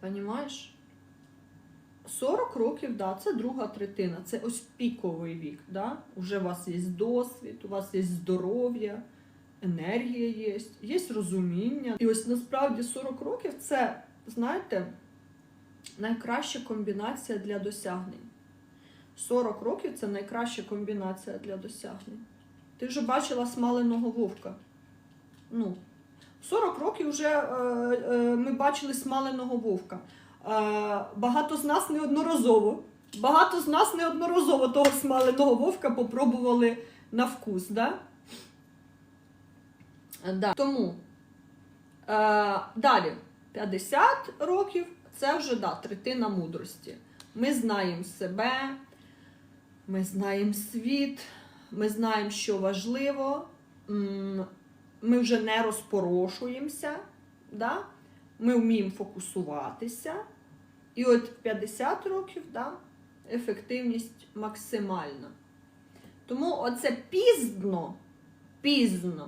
Понімаєш? 40 років, да, це друга третина, це ось піковий вік. Да? Уже у вас є досвід, у вас є здоров'я, енергія є, є розуміння. І ось насправді 40 років це, знаєте, найкраща комбінація для досягнень. 40 років це найкраща комбінація для досягнень. Ти вже бачила смаленого вовка. Ну, 40 років вже е, е, ми бачили смаленого вовка. Е, багато з нас неодноразово. Багато з нас неодноразово того смаленого вовка попробували на вкус. Да? Да. Тому е, далі 50 років це вже да, третина мудрості. Ми знаємо себе, ми знаємо світ, ми знаємо, що важливо, ми вже не розпорошуємося, да? ми вміємо фокусуватися. І от 50 років да, ефективність максимальна. Тому оце пізно, пізно